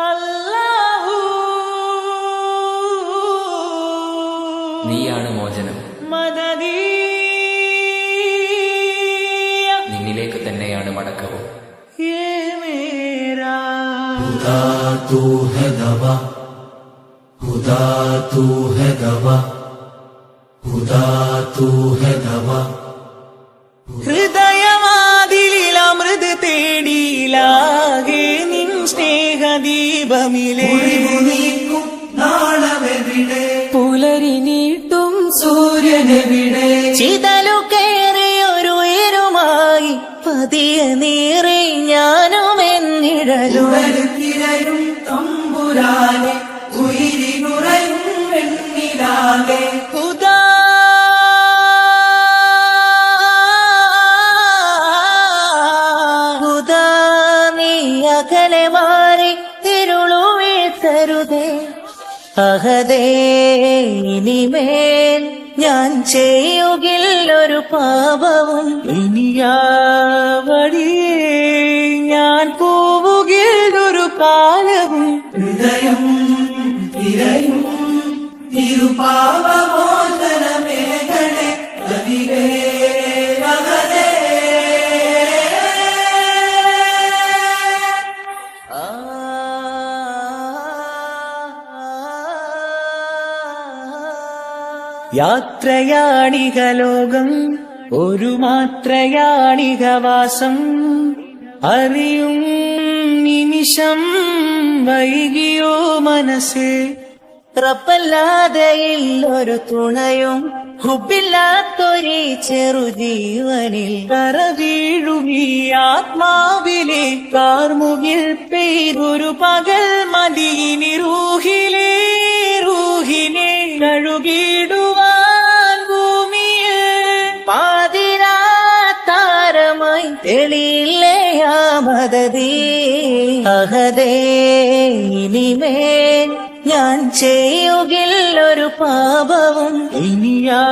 അല്ലാഹു. നീയാണ് മോചനം. നിന്നിലേക്ക് തന്നെയാണ് മടക്കവും. യേ മേരാ. खुदा സ്നേഹദീപമിലേ പുലരിനീട്ടും നാളമെവിടെ? പുലരി നീട്ടും സൂര്യനെവിടെ? ചിതലു കയറിയൊരു ഇരുമായി പതിയെ നീറി ഞാനും എന്നിഴലും തിരയും ഉദാ ഉയിരിനുറയും വെണ്ണിലാകെ അകലെ തിരുളു വീഴ്ത്തരുതേ അഹദേ ഇനിമേൽ ഞാൻ ചെയ്യുകില്ലൊരു പാപവും ഇനിയാ യാത്രയാണിക ലോകം ഒരു മാത്രയാണിക വാസം. അറിയും നിമിഷം വൈകിയോ മനസ്സേ. റപ്പല്ലാതെയില്ലൊരു തുണയും ഹുബില്ലാത്തൊരു ചെറുജീവനിൽ ജീവനിൽ വീഴും ഈ ആത്മാവിലെ കാർമുകിൽ പെയ്തൊരു പകൽ മതിയിനി റൂഹിലേ മദതീ അഹദേ ഇനിമേൽ ഞാൻ ചെയ്യുകില്ലൊരു പാപവും ഇനിയാ